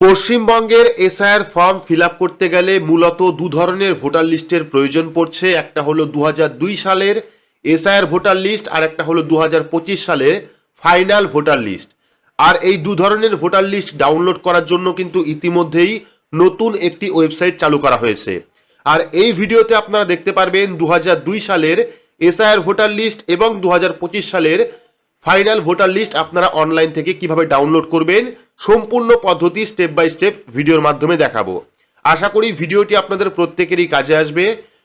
পশ্চিমবঙ্গের SIR form fill করতে গেলে মূলত দু ধরনের ভোটার লিস্টের প্রয়োজন পড়ছে। একটা হলো দু হাজার দুই সালের এসআইআর ভোটার লিস্ট, আর একটা হলো দু হাজার পঁচিশ সালের ফাইনাল ভোটার লিস্ট। আর এই দু ধরনের ভোটার লিস্ট ডাউনলোড করার জন্য কিন্তু ইতিমধ্যেই নতুন একটি ওয়েবসাইট চালু করা হয়েছে। আর এই ভিডিওতে আপনারা দেখতে পারবেন দু হাজার দুই সালের এসআইআর ভোটার লিস্ট এবং দু হাজার পঁচিশ সালের ফাইনাল ভোটার লিস্ট আপনারা অনলাইন থেকে কীভাবে ডাউনলোড করবেন সম্পূর্ণ পদ্ধতি স্টেপ বাই স্টেপ ভিডিওর মাধ্যমে দেখাবো। আশা করি ভিডিওটি আপনাদের প্রত্যেকেরই কাজে আসবে।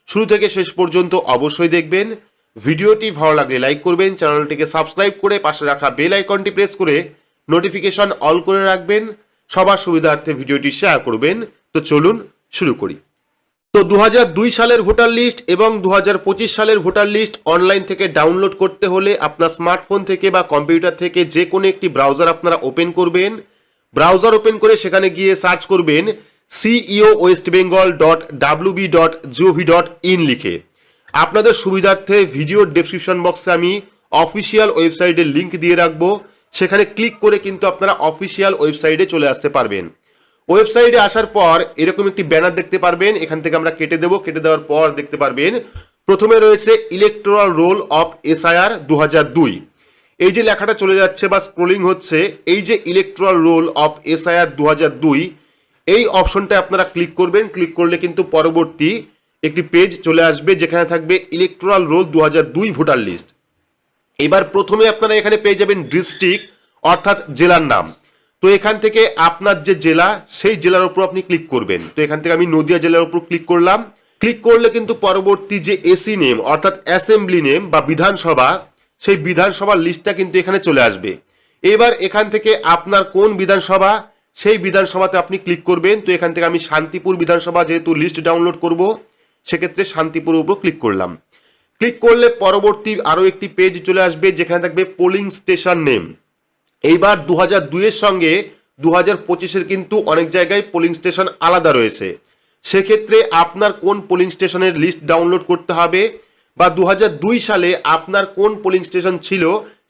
শুরু থেকে শেষ পর্যন্ত অবশ্যই দেখবেন। ভিডিওটি ভালো লাগলে লাইক করবেন, চ্যানেলটিকে সাবস্ক্রাইব করে পাশে রাখা বেল আইকনটি প্রেস করে নোটিফিকেশন অল করে রাখবেন। সবার সুবিধার্থে ভিডিওটি শেয়ার করবেন। তো চলুন শুরু করি। তো দু হাজার দুই সালের ভোটার লিস্ট এবং দু হাজার পঁচিশ সালের ভোটার লিস্ট অনলাইন থেকে ডাউনলোড করতে হলে আপনার স্মার্টফোন থেকে বা কম্পিউটার থেকে যে কোনো একটি ব্রাউজার আপনারা ওপেন করবেন। ব্রাউজার ওপেন করে সেখানে গিয়ে সার্চ করবেন CEO West Bengal dot WB dot GOV dot in লিখে। আপনাদের সুবিধার্থে ভিডিও ডেসক্রিপশন বক্সে আমি অফিসিয়াল ওয়েবসাইটের লিংক দিয়ে রাখব। সেখানে ক্লিক করে কিন্তু আপনারা অফিসিয়াল ওয়েবসাইটে চলে আসতে পারবেন। ওয়েবসাইটে আসার পর এরকম একটি ব্যানার দেখতে পারবেন। এখান থেকে আমরা কেটে দেবো। কেটে দেওয়ার পর দেখতে পারবেন, প্রথমে রয়েছে ইলেকট্রাল রোল অফ এসআইআর দু হাজার দুই। এই যে লেখাটা চলে যাচ্ছে বা স্ক্রোলিং হচ্ছে, এই যে ইলেকট্রাল রোল অফ এসআইআর দু হাজার দুই, এই অপশনটা আপনারা ক্লিক করবেন। ক্লিক করলে কিন্তু পরবর্তী একটি পেজ চলে আসবে যেখানে থাকবে ইলেকট্রাল রোল দু হাজার দুই ভোটার লিস্ট এবার প্রথমে আপনারা এখানে পেয়ে যাবেন ডিস্ট্রিক্ট অর্থাৎ জেলার নাম। তো এখান থেকে আপনার যে জেলা, সেই জেলার উপর আপনি ক্লিক করবেন। তো এখান থেকে আমি নদিয়া জেলার উপর ক্লিক করলাম। ক্লিক করলে কিন্তু পরবর্তী যে এসি নেম অর্থাৎ অ্যাসেম্বলি নেম বা বিধানসভা, সেই বিধানসভার লিস্টটা কিন্তু এখানে চলে আসবে। এবার এখান থেকে আপনার কোন বিধানসভা, সেই বিধানসভাতে আপনি ক্লিক করবেন। তো এখান থেকে আমি শান্তিপুর বিধানসভা যেহেতু লিস্ট ডাউনলোড করব, সেক্ষেত্রে শান্তিপুরের উপর ক্লিক করলাম। ক্লিক করলে পরবর্তী আরও একটি পেজ চলে আসবে, যেখানে থাকবে পোলিং স্টেশন নেম এইবার দু হাজার দুইয়ের সঙ্গে দু হাজার পঁচিশের কিন্তু অনেক জায়গায় পোলিং স্টেশন আলাদা রয়েছে। সেক্ষেত্রে আপনার কোন পোলিং স্টেশনের লিস্ট ডাউনলোড করতে হবে বা দু দুই সালে আপনার কোন পোলিং স্টেশন ছিল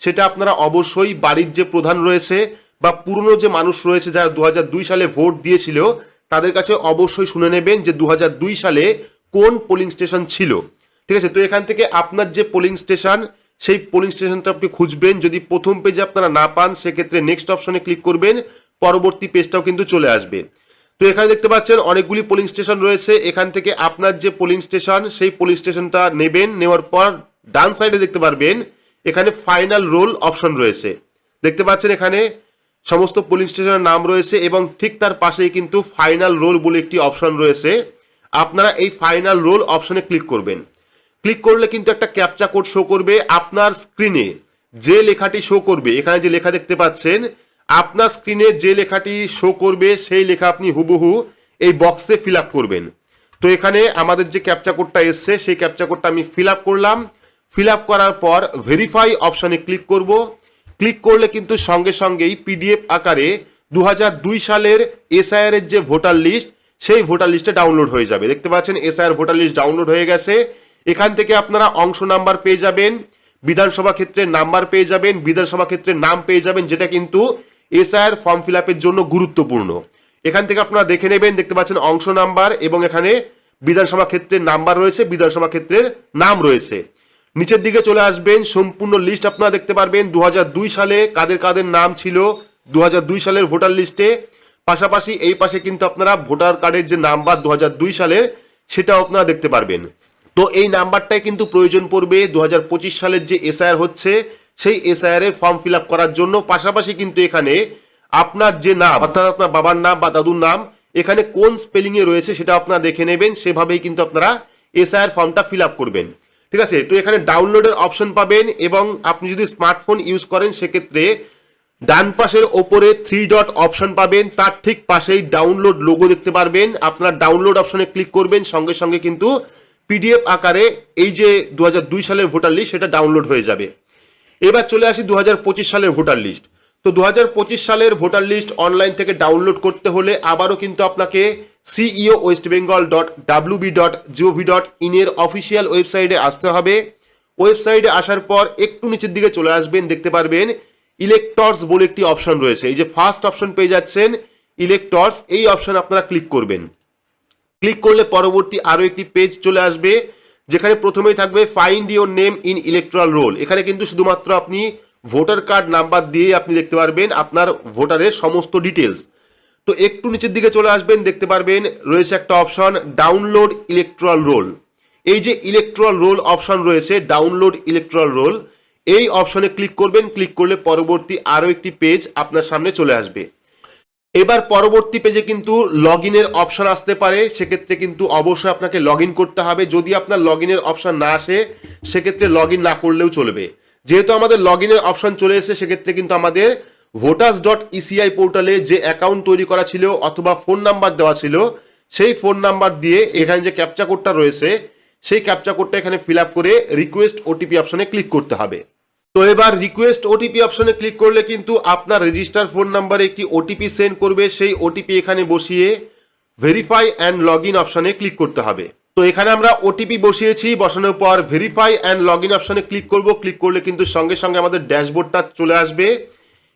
সেটা আপনারা অবশ্যই বাড়ির যে প্রধান রয়েছে বা পুরনো যে মানুষ রয়েছে যারা দু হাজার দুই সালে ভোট দিয়েছিল, তাদের কাছে অবশ্যই শুনে নেবেন যে দু হাজার দুই সালে কোন পোলিং স্টেশন ছিল। ঠিক আছে? তো এখান থেকে আপনার যে পোলিং স্টেশন সেই পোলিং স্টেশনটা আপনি খুঁজবেন। যদি প্রথম পেজে আপনারা না পান, সেক্ষেত্রে নেক্সট অপশনে ক্লিক করবেন। পরবর্তী পেজটাও কিন্তু চলে আসবে। তো এখানে দেখতে পাচ্ছেন, অনেকগুলি পোলিং স্টেশন রয়েছে। এখান থেকে আপনার যে পোলিং স্টেশন সেই পোলিং স্টেশনটা নেবেন। নেওয়ার পর ডান সাইডে দেখতে পারবেন, এখানে ফাইনাল রোল অপশন রয়েছে। দেখতে পাচ্ছেন এখানে সমস্ত পোলিং স্টেশনের নাম রয়েছে এবং ঠিক তার পাশেই কিন্তু ফাইনাল রোল বলে একটি অপশন রয়েছে। আপনারা এই ফাইনাল রোল অপশনে ক্লিক করবেন। ক্লিক করলে কিন্তু একটা ক্যাপচা কোড শো করবে আপনার স্ক্রিনে। যে লেখাটি শো করবে, এখানে যে লেখা দেখতে পাচ্ছেন, আপনার স্ক্রিনে যে লেখাটি শো করবে, সেই লেখা আপনি হুবহু এই বক্সে ফিল করবেন। তো এখানে আমাদের যে ক্যাপচা কোডটা এসছে, সেই ক্যাপচা কোডটা আমি ফিল করলাম। ফিল করার পর ভেরিফাই অপশনে ক্লিক করব। ক্লিক করলে কিন্তু সঙ্গে সঙ্গেই পিডিএফ আকারে দু হাজার দুই সালের এসআইআর এর যে ভোটার লিস্ট সেই ভোটার লিস্টে ডাউনলোড হয়ে যাবে। দেখতে পাচ্ছেন এসআইআর ভোটার লিস্ট ডাউনলোড হয়ে গেছে। এখান থেকে আপনারা অংশ নাম্বার পেয়ে যাবেন, বিধানসভা ক্ষেত্রের নাম্বার পেয়ে যাবেন, বিধানসভা ক্ষেত্রের নাম পেয়ে যাবেন, যেটা কিন্তু এসআইআর ফর্ম ফিল জন্য গুরুত্বপূর্ণ। এখান থেকে আপনারা দেখে নেবেন, দেখতে পাচ্ছেন অংশ নাম্বার এবং এখানে বিধানসভা ক্ষেত্রের নাম্বার রয়েছে, বিধানসভা ক্ষেত্রের নাম রয়েছে। নিচের দিকে চলে আসবেন, সম্পূর্ণ লিস্ট আপনারা দেখতে পারবেন দু হাজার দুই সালে কাদের কাদের নাম ছিল দু হাজার দুই সালের ভোটার লিস্টে পাশাপাশি এই পাশে কিন্তু আপনারা ভোটার কার্ডের যে নাম্বার দু সালের, সেটাও আপনারা দেখতে পারবেন। তো এই নাম্বারটাই কিন্তু প্রয়োজন পড়বে দু হাজার পঁচিশ সালের যে এসআইআর হচ্ছে, সেই এসআইআর এর ফর্ম ফিল করার জন্য। পাশাপাশি কিন্তু এখানে আপনার যে নাম, অর্থাৎ আপনার বাবার নাম বা দাদুর নাম, এখানে কোন স্পেলিং এ রয়েছে সেটা আপনারা দেখে নেবেন, সেভাবেই কিন্তু আপনারা এসআইআর ফর্মটা ফিল করবেন। ঠিক আছে? তো এখানে ডাউনলোডের অপশন পাবেন এবং আপনি যদি স্মার্টফোন ইউজ করেন, সেক্ষেত্রে ডান পাশের ওপরে থ্রি ডট অপশন পাবেন। তার ঠিক পাশেই ডাউনলোড লোগো দেখতে পারবেন। আপনারা ডাউনলোড অপশনে ক্লিক করবেন। সঙ্গে সঙ্গে কিন্তু পিডিএফ আকারে এই যে দু দুই সালের ভোটার লিস্ট, সেটা ডাউনলোড হয়ে যাবে। এবার চলে আসি দু হাজার পঁচিশ সালের ভোটার লিস্ট। তো দু হাজার পঁচিশ সালের ভোটার লিস্ট অনলাইন থেকে ডাউনলোড করতে হলে আবারও কিন্তু আপনাকে CEO West Bengal dot WB dot GOV dot ইনের অফিসিয়াল ওয়েবসাইটে আসতে হবে। ওয়েবসাইটে আসার পর একটু নিচের দিকে চলে আসবেন, দেখতে পারবেন ইলেক্টরস বলে একটি অপশন রয়েছে। এই যে ফার্স্ট অপশন পেয়ে যাচ্ছেন ইলেক্টর্স এই অপশন আপনারা ক্লিক করবেন। ক্লিক করলে পরবর্তী আরও একটি পেজ চলে আসবে, যেখানে প্রথমেই থাকবে find your name in electoral roll এখানে কিন্তু শুধুমাত্র আপনি ভোটার কার্ড নাম্বার দিয়ে আপনি দেখতে পারবেন আপনার ভোটারের সমস্ত ডিটেলস তো একটু নিচের দিকে চলে আসবেন, দেখতে পারবেন রয়েছে একটা অপশন ডাউনলোড ইলেকট্রাল রোল এই যে ইলেকট্রাল রোল অপশন রয়েছে ডাউনলোড ইলেকট্রাল রোল এই অপশনে ক্লিক করবেন, ক্লিক করলে পরবর্তী আরও একটি পেজ আপনার সামনে চলে আসবে। এবার পরবর্তী পেজে কিন্তু লগ ইনের অপশান আসতে পারে, সেক্ষেত্রে কিন্তু অবশ্যই আপনাকে লগ করতে হবে। যদি আপনার লগ ইনের অপশান না আসে, সেক্ষেত্রে লগ না করলেও চলবে। যেহেতু আমাদের লগ ইনের অপশান চলে এসেছে, সেক্ষেত্রে কিন্তু আমাদের ভোটার্স ডট ইসিআই পোর্টালে যে অ্যাকাউন্ট তৈরি করা ছিল অথবা ফোন নাম্বার দেওয়া ছিল, সেই ফোন নাম্বার দিয়ে এখানে যে ক্যাপচা কোডটা রয়েছে, সেই ক্যাপচা কোডটা এখানে ফিল করে রিকোয়েস্ট ওটিপি অপশানে ক্লিক করতে হবে। তো এবার রিকোয়েস্ট ওটিপি অপশনে ক্লিক করলে কিন্তু আপনার রেজিস্টার ফোন নাম্বারে একটি ওটিপি সেন্ড করবে। সেই ওটিপি এখানে বসিয়ে ভেরিফাই অ্যান্ড লগ ইন অপশনে ক্লিক করতে হবে। তো এখানে আমরা ওটিপি বসিয়েছি, বসানোর পর ভেরিফাই অ্যান্ড লগ ইন অপশনে ক্লিক করব। ক্লিক করলে কিন্তু সঙ্গে সঙ্গে আমাদের ড্যাশবোর্ডটা চলে আসবে।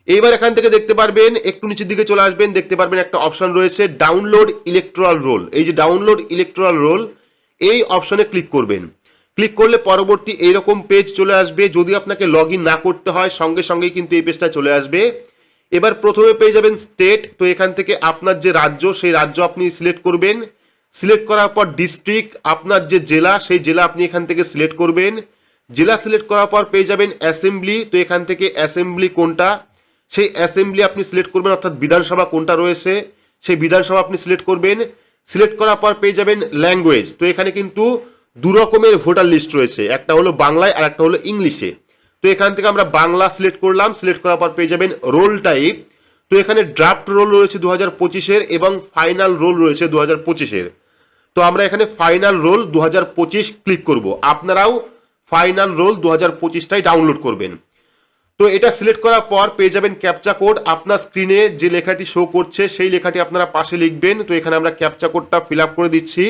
এইবার এখান থেকে দেখতে পারবেন, একটু নিচের দিকে চলে আসবেন, দেখতে পারবেন একটা অপশন রয়েছে ডাউনলোড ইলেকট্রাল রোল এই যে ডাউনলোড ইলেকট্রাল রোল এই অপশনে ক্লিক করবেন। ক্লিক করলে পরবর্তী এইরকম পেজ চলে আসবে। যদি আপনাকে লগ না করতে হয়, সঙ্গে সঙ্গেই কিন্তু এই পেজটা চলে আসবে। এবার প্রথমে পেয়ে যাবেন স্টেট। তো এখান থেকে আপনার যে রাজ্য, সেই রাজ্য আপনি সিলেক্ট করবেন। সিলেক্ট করার পর ডিস্ট্রিক্ট, আপনার যে জেলা, সেই জেলা আপনি এখান থেকে সিলেক্ট করবেন। জেলা সিলেক্ট করার পর পেয়ে যাবেন অ্যাসেম্বলি। তো এখান থেকে অ্যাসেম্বলি কোনটা? সেই অ্যাসেম্বলি আপনি সিলেক্ট করবেন, অর্থাৎ বিধানসভা কোনটা রয়েছে, সেই বিধানসভা আপনি সিলেক্ট করবেন। সিলেক্ট করার পর পেয়ে যাবেন ল্যাঙ্গুয়েজ। তো এখানে কিন্তু দু রকমের ভোটার লিস্ট রয়েছে, একটা হলো বাংলায় আর একটা হলো ইংলিশে। তো এখান থেকে আমরা বাংলা সিলেক্ট করলাম, সিলেক্ট করার পর পেয়ে যাবেন রোল টাইপ। তো এখানে ড্রাফট রোল রয়েছে দু হাজার পঁচিশের এবং ফাইনাল রোল রয়েছে দু হাজার পঁচিশের। তো আমরা এখানে ফাইনাল রোল দু হাজার পঁচিশ ক্লিক করব। আপনারাও ফাইনাল রোল দু হাজার পঁচিশটাই ডাউনলোড করবেন। তো এটা সিলেক্ট করার পর পেয়ে যাবেন ক্যাপচা কোড আপনার স্ক্রিনে যে লেখাটি শো করছে, সেই লেখাটি আপনারা পাশে লিখবেন। তো এখানে আমরা ক্যাপচা কোডটা ফিল আপ করে দিচ্ছি।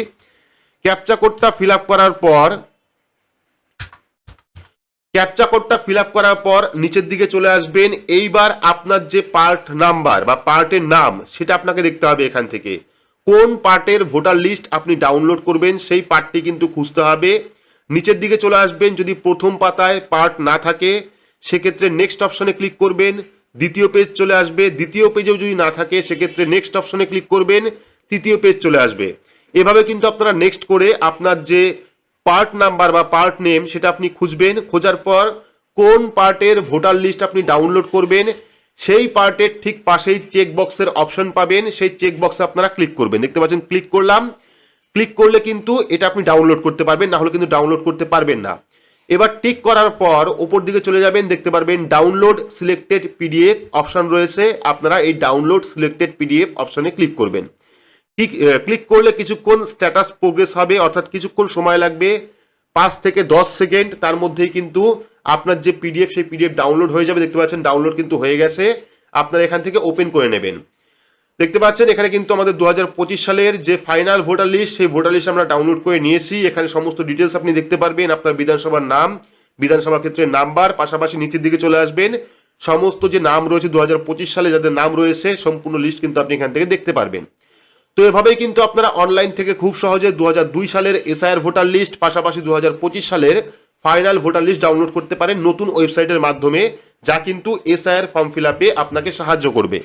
ক্যাপচা কোডটা ফিল করার পর, ক্যাপচা কোডটা ফিল করার পর নিচের দিকে চলে আসবেন। এইবার আপনার যে পার্ট নাম্বার বা পার্টের নাম, সেটা আপনাকে দেখতে হবে এখান থেকে। কোন পার্টের ভোটার লিস্ট আপনি ডাউনলোড করবেন, সেই পার্টটি কিন্তু খুঁজতে হবে। নিচের দিকে চলে আসবেন, যদি প্রথম পাতায় পার্ট না থাকে, সেক্ষেত্রে নেক্সট অপশনে ক্লিক করবেন। দ্বিতীয় পেজ চলে আসবে। দ্বিতীয় পেজেও যদি না থাকে, সেক্ষেত্রে নেক্সট অপশনে ক্লিক করবেন। তৃতীয় পেজ চলে আসবে। এভাবে কিন্তু আপনারা নেক্সট করে আপনার যে পার্ট নাম্বার বা পার্ট নেম সেটা আপনি খুঁজবেন, খোঁজার পর কোন পার্টের ভোটার লিস্ট আপনি ডাউনলোড করবেন, সেই পার্টের ঠিক পাশেই চেক বক্সের অপশন পাবেন, সেই চেক বক্সে আপনারা ক্লিক করবেন। দেখতে পাচ্ছেন ক্লিক করলাম ক্লিক করলে কিন্তু এটা আপনি ডাউনলোড করতে পারবেন, না হলে কিন্তু ডাউনলোড করতে পারবেন না। এবার টিক করার পর ওপর দিকে চলে যাবেন, দেখতে পারবেন ডাউনলোড সিলেক্টেড পিডিএফ অপশন রয়েছে, আপনারা এই ডাউনলোড সিলেক্টেড পিডিএফ অপশনে ক্লিক করবেন। ঠিক ক্লিক করলে কিছুক্ষণ স্ট্যাটাস প্রোগ্রেস হবে, অর্থাৎ কিছুক্ষণ সময় লাগবে। পাঁচ থেকে দশ সেকেন্ড তার মধ্যেই কিন্তু আপনার যে পিডিএফ সেই পিডিএফ ডাউনলোড হয়ে যাবে। দেখতে পাচ্ছেন ডাউনলোড কিন্তু হয়ে গেছে। আপনারা এখান থেকে ওপেন করে নেবেন। দেখতে পাচ্ছেন, এখানে কিন্তু আমাদের দু হাজার পঁচিশ সালের যে ফাইনাল ভোটার লিস্ট সেই ভোটার লিস্ট আমরা ডাউনলোড করে নিয়েছি। এখানে সমস্ত ডিটেলস আপনি দেখতে পারবেন। আপনার বিধানসভার নাম, বিধানসভা ক্ষেত্রের নাম্বার পাশাপাশি নিচের দিকে চলে আসবেন। সমস্ত যে নাম রয়েছে দু হাজার পঁচিশ সালে, যাদের নাম রয়েছে, সম্পূর্ণ লিস্ট কিন্তু আপনি এখান থেকে দেখতে পারবেন। তো এভাবেই কিন্তু আপনারা অনলাইন থেকে খুব সহজে দু হাজার দুই সালের এসআইআর ভোটার লিস্ট পাশাপাশি দু হাজার পঁচিশ সালের ফাইনাল ভোটার লিস্ট ডাউনলোড করতে পারেন নতুন ওয়েবসাইটের মাধ্যমে, যা কিন্তু এসআইআর ফর্ম ফিল আপে আপনাকে সাহায্য করবে।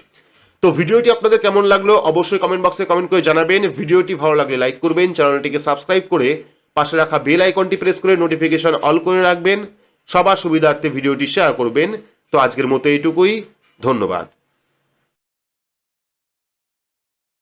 তো ভিডিওটি আপনাদের কেমন লাগল অবশ্যই কমেন্ট বক্সে কমেন্ট করে জানাবেন। ভিডিওটি ভালো লাগলে লাইক করবেন চ্যানেলটিকে সাবস্ক্রাইব করে পাশে রাখা বেল আইকনটি প্রেস করে নোটিফিকেশন অল করে রাখবেন। সবার সুবিধার্থে ভিডিওটি শেয়ার করবেন। তো আজকের মতো এইটুকুই, ধন্যবাদ।